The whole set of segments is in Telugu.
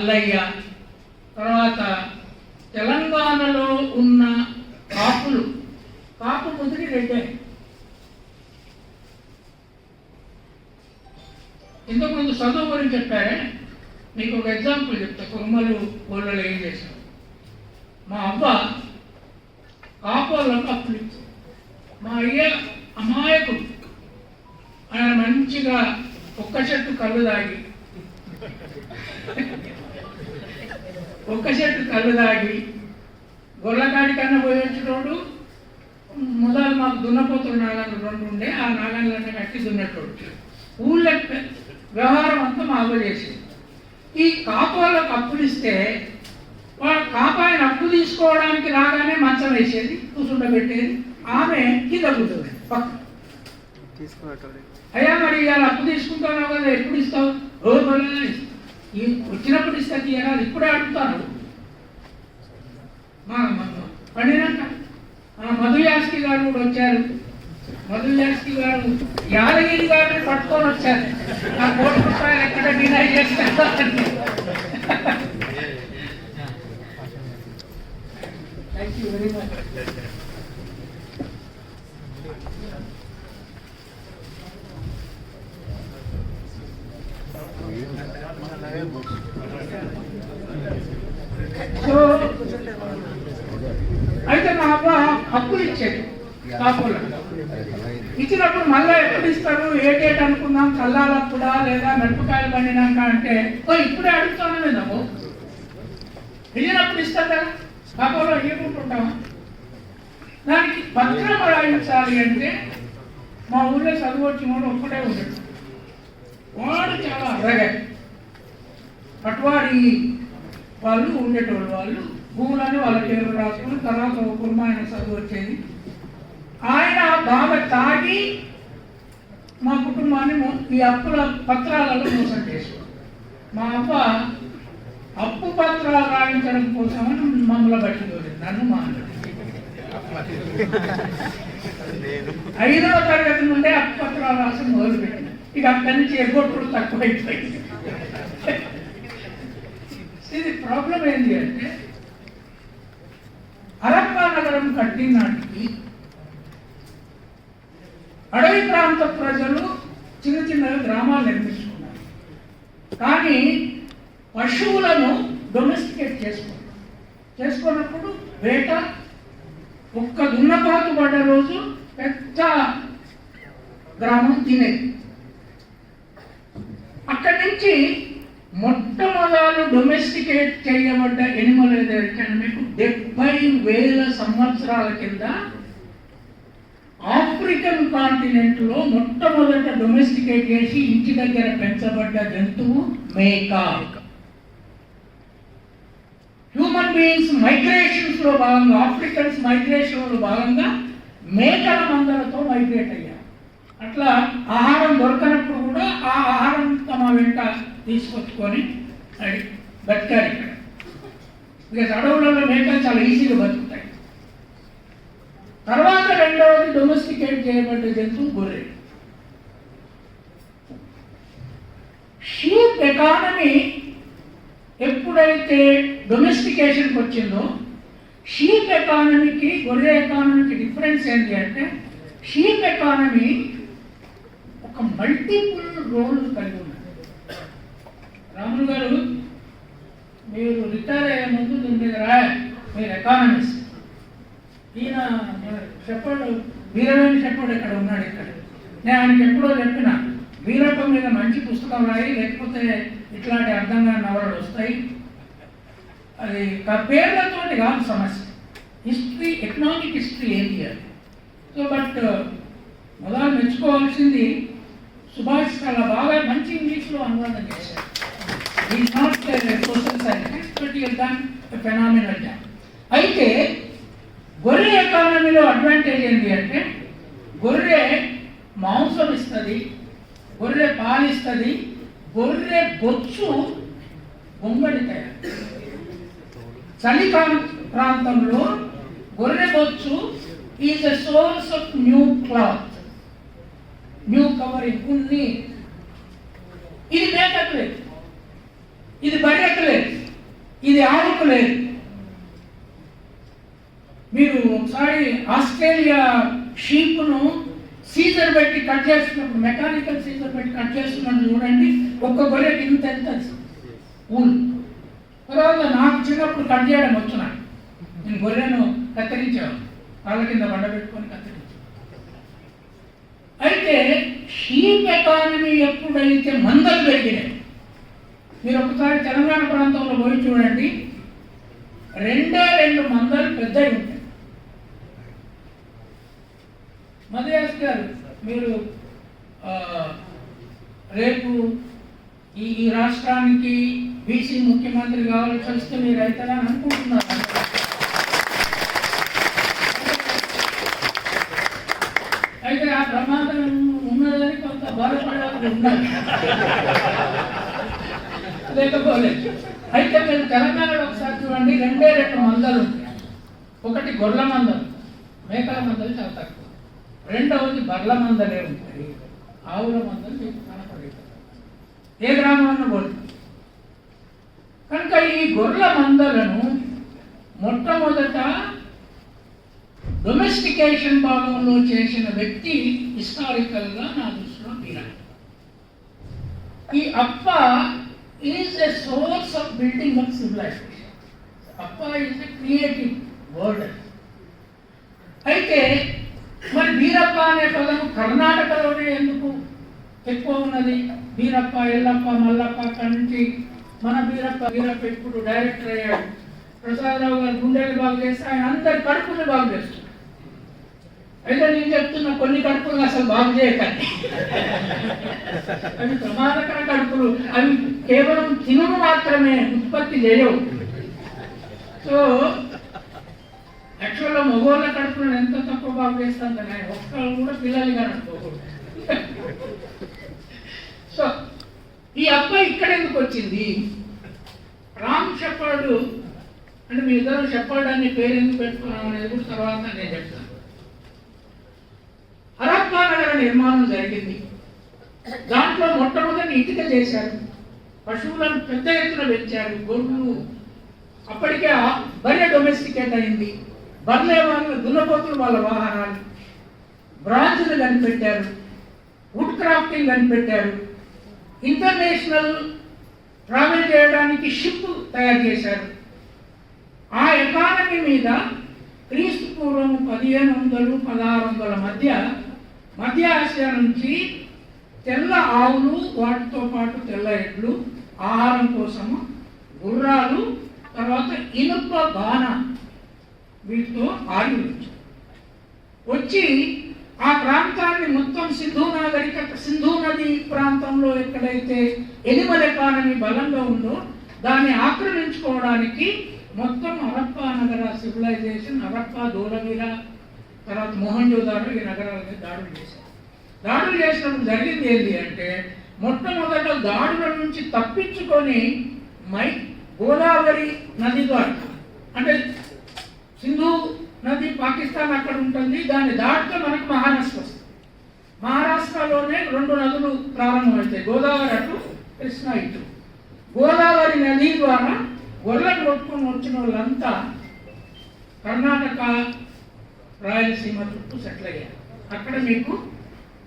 మల్లయ్య. తర్వాత తెలంగాణలో ఉన్న కాపులు. కాపు ముదిరి రెడ్డే ఇంతకుముందు చదువు గురించి చెప్పారే? మీకు ఒక ఎగ్జాంపుల్ చెప్తా. కురుమలు ఊళ్ళలో ఏం చేశారు? మా అవ్వ కాపోళ్ళకు అప్పులు మా అయ్య అమాయకుడు. ఆయన మంచిగా ఒక్క చెట్టు కళ్ళు తాగి ఒక్క చెట్టు కళ్ళు తాగి గొల్లకాడి కన్నా పోయించినోడు మొదలు మాకు దున్నపోతున్న నాగాలు రెండు ఉండే ఆ నాగాలన్నీ కట్టి దున్నటోడు ఊళ్ళో వ్యవహారం అంతా మా అవ్వ చేసింది. ఈ కాపాలకు అప్పులు ఇస్తే వాడు కాపాయని అప్పు తీసుకోవడానికి రాగానే మంచం వేసేది కూర్చుండబెట్టేది ఆమె కింద కూర్చోదు పక్క. అయ్యా మరి ఇవాళ అప్పు తీసుకుంటావు కదా ఎప్పుడు ఇస్తావు? రోజు. ఈ వచ్చినప్పుడు ఇస్తా తీయరా ఇప్పుడే అడుగుతాను. మా మా- పండినాక ఆ మధు యాస్కి గారు కూడా వచ్చారు. మధు యాస్కి గారు యాదగిరి గారిని పట్టుకొని వచ్చారు. ఆ కోటి రూపాయలు ఎక్కడ డినై చేస్తారు thank you very much so అయితే మా అవ్వ అప్పులు ఇచ్చేది. కాపులకు ఇచ్చినప్పుడు మళ్ళీ ఎప్పుడు ఇస్తారు? ఏ డేట్ అనుకుందాం? కల్లాలప్పుడా లేదా మిరపకాయలు పండినాక అంటే ఓ ఇప్పుడే అడుగుతాను మేము వెళ్ళినప్పుడు ఇస్తారు? కదా కాపులో ఏముంటుంటామా దానికి పత్రం రాయించాలి అంటే మా ఊళ్ళో చదువు వచ్చినోడు ఒక్కడే ఉండడు వాడు చాలా అరగా. పట్వారి వాళ్ళు ఉండేటోళ్ళు వాళ్ళు భూములని వాళ్ళ పేరు రాసుకుని తర్వాత ఒక కుర్మ ఆయన చదువు వచ్చేది. ఆయన బాగా తాగి మా కుటుంబాన్ని ఈ అప్పుల పత్రాలలో మోసం చేసుకో మా అవ్వ అప్పు పత్రాలు రాయించడం కోసమని మమ్మల్ని బట్టి నన్ను మా ఐదవ తరగతి నుండే అప్పు పత్రాలు రాసి మొదలుపెట్టిన ఇక అక్కడి నుంచి ఎగ్గొట్టుడు తక్కువైపోయింది. ఇది ప్రాబ్లం ఏంటి అంటే నగరం కట్టిన నాటికి అడవి ప్రాంత ప్రజలు చిన్న చిన్న గ్రామాలు నిర్మించుకున్నారు. కానీ పశువులను డొమెస్టికేట్ చేసుకున్నారు. చేసుకున్నప్పుడు వేట ఒక్క దున్నపాతు పడ్డ రోజు పెద్ద గ్రామం తినేది. అక్కడి నుంచి మొట్టమొదలు డొమెస్టికేట్ చేయబడ్డ ఎనిమల్ ఏదైతే మీకు డెబ్బై వేల సంవత్సరాల కింద ఆఫ్రికన్ కాంటినెంట్లో మొట్టమొదట డొమెస్టికేట్ చేసి ఇంటి దగ్గర పెంచబడ్డ జంతువు మేక. హ్యూమన్ బీయింగ్స్ మైగ్రేషన్స్లో భాగంగా ఆఫ్రికన్స్ మైగ్రేషన్లో భాగంగా మేకల మందలతో మైగ్రేట్ అయ్యారు. అట్లా ఆహారం దొరకనప్పుడు కూడా ఆ ఆహారం తమ వెంట తీసుకొచ్చుకొని అది బతికారు ఇక్కడ. బికాజ్ అడవులలో మేకలు చాలా ఈజీగా బతుకుతాయి. తర్వాత రెండవది డొమెస్టికేట్ చేయబడ్డ జంతువు గొర్రె. షీప్ ఎకానమీ ఎప్పుడైతే డొమెస్టికేషన్కి వచ్చిందో షీప్ ఎకానమీకి గొర్రె ఎకానమీకి డిఫరెన్స్ ఏంటి అంటే షీప్ ఎకానమీ ఒక మల్టిపుల్ రోల్ కలిగి ఉంది. రాములు గారు మీరు రిటైర్ అయ్యే ముందు దీని మీద రాయ మీరు ఎకానమిస్ట్ ఈయన చెప్పాడు. వీరవేణి చెప్పాడు ఇక్కడ ఉన్నాడు ఇక్కడ. నేను ఆయనకి ఎప్పుడో చెప్పిన వీరప్ప మీద మంచి పుస్తకం రాయి లేకపోతే ఇట్లాంటి అర్థంగా నవలలు వస్తాయి. అది పేర్లతో కాదు సమస్య. హిస్టరీ ఎకనామిక్ హిస్టరీ ఏంటి అది? సో బట్ మొదలు మెచ్చుకోవాల్సింది సుభాష్ చాలా బాగా మంచి ఇంగ్లీష్లో అనువాదం చేశారు. Is not social scientist but ఈ దాన్ ఫెనామినల్ జాబ్ అయితే గొర్రె ఎకానమీలో అడ్వాంటేజ్ ఏంటి అంటే గొర్రె మాంసం ఇస్తుంది గొర్రె పాలు ఇస్తుంది గొర్రె బొచ్చు బొంగడి తయారు చలి ప్రాంతంలో గొర్రె బొచ్చు is a source of new cloth new covering ఉన్ని. ఇది మేకట్లేదు ఇది బర్రెక్కలేదు లేదు. మీరు ఒకసారి ఆస్ట్రేలియా షీప్ను సీజర్ పెట్టి కట్ చేస్తున్నప్పుడు మెకానికల్ సీజర్ పెట్టి కట్ చేస్తున్నప్పుడు చూడండి ఒక్క గొర్రెకి ఇంత ఎంత ఊళ్ళు తర్వాత నాకు చిన్నప్పుడు కట్ చేయడం వచ్చినా. నేను గొర్రెను కత్తిరించాను కాళ్ళ కింద బండ పెట్టుకొని కత్తిరించాను అయితే షీప్ ఎకానమీ ఎప్పుడైతే మందలు పెరిగినాయి మీరు ఒకసారి తెలంగాణ ప్రాంతంలో పోయి చూడండి. రెండే రెండు మందలు పెద్దవి ఉంటాయి. మధుయాస్ గారు మీరు రేపు ఈ ఈ రాష్ట్రానికి బీసీ ముఖ్యమంత్రి కావాల్సి వస్తే మీరు అవుతారని అనుకుంటున్నారు. అయితే ఆ ప్రమాదం ఉన్నదని కొంత బాధపడాలని ఉండాలి. లేకపోలేదు అయితే మీరు తెలంగాణలో ఒకసారి చూడండి రెండే రెండు మందలు ఉంటాయి. ఒకటి గొర్రెల మందలు మేకల మందలు చాలా తక్కువ. రెండవది బర్ల మందలే ఉంటాయి. ఆవుల మందలు మీకు కనపడేది ఏ గ్రామంలో పోదు కనుక ఈ గొర్రెల మందలను మొట్టమొదట డొమెస్టికేషన్ భాగంలో చేసిన వ్యక్తి హిస్టారికల్గా నా దృష్టిలో మీరా. ఈ appa is a source of building of civilization appa is a creative word అయితే మరి బీరప్ప అనే పదము కర్ణాటకలోనే ఎందుకు ఎక్కువ ఉన్నది? బీరప్ప ఎల్లప్ప మల్లప్ప అక్కడి నుంచి మన బీరప్ప బీరప్ప ఇప్పుడు డైరెక్టర్ అయ్యాడు. ప్రసాదరావు గారు గుండెలు బాగు చేస్తే ఆయన అందరి కడుపులు బాగు చేస్తారు అయితే నేను చెప్తున్నా కొన్ని కడుపులు అసలు బాగు చేయకండి. అవి ప్రమాదకర కడుపులు. అవి కేవలం తినును మాత్రమే ఉత్పత్తి చేయవు. సో యాక్చువల్గా మగవాళ్ళ కడుపులను ఎంత తక్కువ బాగు చేస్తాను ఒక్కళ్ళు కూడా పిల్లలు కానీ సో ఈ అబ్బాయి ఇక్కడ ఎందుకు వచ్చింది? రామ్ చెప్పాడు. అంటే మీ ఇద్దరు చెప్పాడు అనే పేరు ఎందుకు పెట్టుకున్నాం అనేది కూడా తర్వాత నేను చెప్తాను. హరాత్మా నగర నిర్మాణం జరిగింది. దాంట్లో మొట్టమొదటి ఇటుక చేశారు. పశువులను పెద్ద ఎత్తున పెంచారు. గొర్రెలు అప్పటికే బర్రె డొమెస్టికేట్ అయింది. బర్లే వాళ్ళు దున్నపోతులు వాళ్ళ వాహనాలు. బ్రాంచులు కనిపెట్టారు. వుడ్ క్రాఫ్టింగ్ కనిపెట్టారు. ఇంటర్నేషనల్ ట్రావెల్ చేయడానికి షిప్ తయారు చేశారు. ఆ ఎకానమీ మీద క్రీస్తు పూర్వం పదిహేను వందలు పదహారు వందల మధ్య మధ్య ఆసియా నుంచి తెల్ల ఆవులు వాటితో పాటు తెల్ల ఎడ్లు ఆహారం కోసము గుర్రాలు తర్వాత ఇనుప బాణ వీటితో ఆగి వచ్చి ఆ ప్రాంతాన్ని మొత్తం సింధు నాగరికత సింధు నది ప్రాంతంలో ఎక్కడైతే ఎనిమల్ ఎకానమీ బలంగా ఉందో దాన్ని ఆక్రమించుకోవడానికి మొత్తం హరప్పా నగర సివిలైజేషన్ హరప్పా ధోలవీర తర్వాత మోహన్జోదారో ఈ నగరాల మీద దాడులు చేశారు. దాడులు చేసినప్పుడు జరిగింది ఏంటి అంటే మొట్టమొదట దాడుల నుంచి తప్పించుకొని మై గోదావరి నది ద్వారా అంటే సింధు నది పాకిస్తాన్ అక్కడ ఉంటుంది దాన్ని దాటితే మనకు మహారాష్ట్ర వస్తుంది. మహారాష్ట్రలోనే రెండు నదులు ప్రారంభమవుతాయి గోదావరి అటు కృష్ణ ఇటు. గోదావరి నది ద్వారా గొర్రెలు కొట్టుకొని వచ్చిన వాళ్ళంతా కర్ణాటక రాయలసీమ చుట్టూ సెటిల్ అయ్యారు. అక్కడ మీకు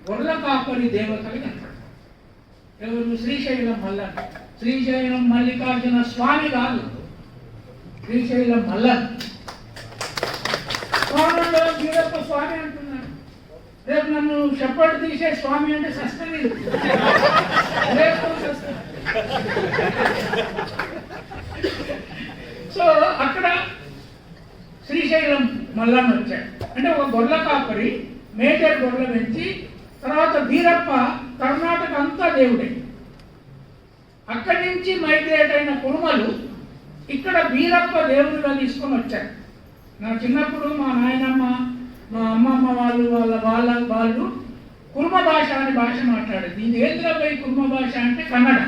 గొర్రెల కాపరి దేవతలు కనపడతారు. ఎవరు? శ్రీశైలం మల్లన్ శ్రీశైలం మల్లికార్జున స్వామి కాదు. శ్రీశైలం మల్లన్ స్వామిలో వీరప్ప స్వామి అంటున్నాడు. రేపు నన్ను చెప్పడు తీసే స్వామి అంటే సస్తని రేపు సో అక్కడ శ్రీశైలం మల్లన్న వచ్చాడు. అంటే ఒక గొర్రెల కాపరి మేజర్ గొర్రెల పెంచి తర్వాత వీరప్ప కర్ణాటక అంతా దేవుడే. అక్కడి నుంచి మైగ్రేట్ అయిన కురుమలు ఇక్కడ వీరప్ప దేవుడిగా తీసుకొని వచ్చారు. నా చిన్నప్పుడు మా నాయనమ్మ మా అమ్మమ్మ వాళ్ళు వాళ్ళ వాళ్ళ వాళ్ళు కుర్మ భాష అనే భాష మాట్లాడేది. ఇది ఏంద్రపై కుర్మ భాష అంటే Kannada.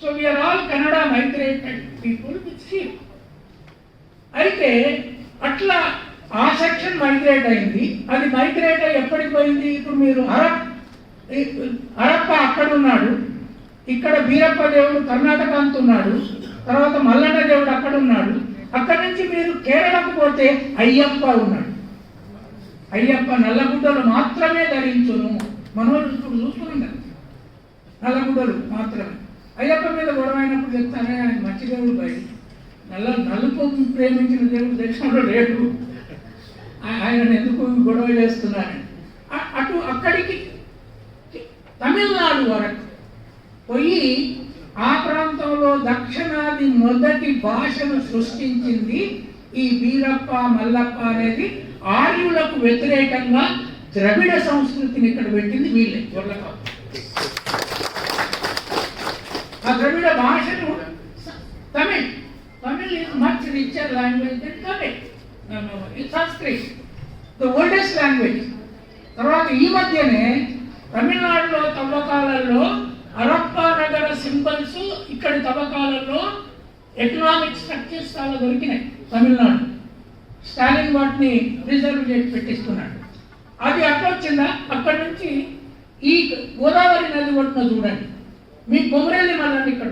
So we are all Kannada migrated people with seal అయితే అట్లా ఆ సెక్షన్ మైగ్రేట్ అయింది. అది మైగ్రేట్ అయ్యి ఎప్పటికి పోయింది? ఇప్పుడు మీరు హరప్ హరప్ప అక్కడ ఉన్నాడు. ఇక్కడ బీరప్ప దేవుడు కర్ణాటక అంతున్నాడు తర్వాత మల్లన్న దేవుడు అక్కడ ఉన్నాడు. అక్కడి నుంచి మీరు కేరళకు పోతే అయ్యప్ప ఉన్నాడు. అయ్యప్ప నల్లగుడ్డలు మాత్రమే ధరించును. మనోళ్ళు ఇప్పుడు చూస్తున్నాం కదా. నల్లగుడ్డలు మాత్రమే. అయ్యప్ప మీద గొడవ అయినప్పుడు చెప్తానే ఆయన మంచి దేవుడు బయట నల్ల నలుపు ప్రేమించిన దేవుడు దక్షిణంలో లేడు. ఆయన ఎందుకు గొడవ చేస్తున్నారని అటు అక్కడికి తమిళనాడు వరకు పోయి ఆ ప్రాంతంలో దక్షిణాది మొదటి భాషను సృష్టించింది ఈ వీరప్ప మల్లప్ప అనేది ఆర్యులకు వ్యతిరేకంగా ద్రవిడ సంస్కృతిని ఇక్కడ పెట్టింది వీళ్ళే గొర్లకాపు ఆ ద్రవిడ భాషను Tamil. Tamil is much richer language then Tamil it Sanskrit the oldest language తర్వాత ఈ మధ్యనే తమిళనాడులో తవ్వకాలలో హరప్పా నగర సింబల్స్ ఇక్కడి తవ్వకాలలో ఎకనామిక్ స్ట్రక్చర్స్ చాలా దొరికినాయి తమిళనాడు. స్టాలిన్ వాటిని రిజర్వ్ చేసి పెట్టిస్తున్నాడు. అది అట్లా వచ్చిందా అక్కడి నుంచి ఈ గోదావరి నది ఒడ్డున చూడండి. మీ కొమరెల్లి మళ్ళీ ఇక్కడ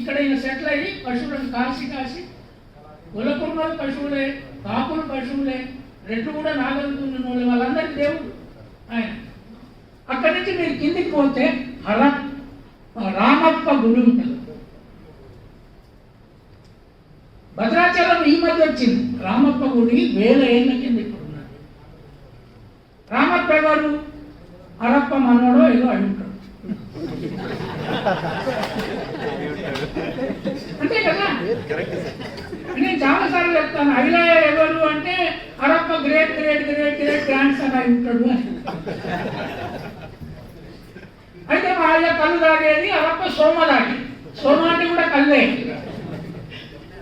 ఇక్కడ ఈయన సెటిల్ అయ్యి పశువులను కాసి కాసి గులకుర్మలు పశువులే కాకులు పశువులే రెండు కూడా నాగలుగుతున్న వాళ్ళు వాళ్ళందరికీ దేవుడు. ఆయన. అక్కడి నుంచి మీరు కిందికి పోతే హర రామప్ప గుడి ఉంటుంది. భద్రాచలం ఈ మధ్య వచ్చింది. రామప్ప గుడి వేల ఏళ్ళ కింద ఇప్పుడు ఉన్నది. రామప్ప ఎవరు? హరప్ప మనోడో ఏదో అయి ఉంటాడు. అంతే కదా? నేను చాలాసార్లు చెప్తాను Ilaiah great great great great grand son అయి ఉంటాడు. అయితే వాళ్ళ కళ్ళు తాగేది హరప్ప సోమ తాగి సోమ అంటే కూడా కళ్ళే.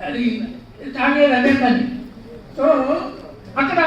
అది తాగేది అదే పని. సో అక్కడ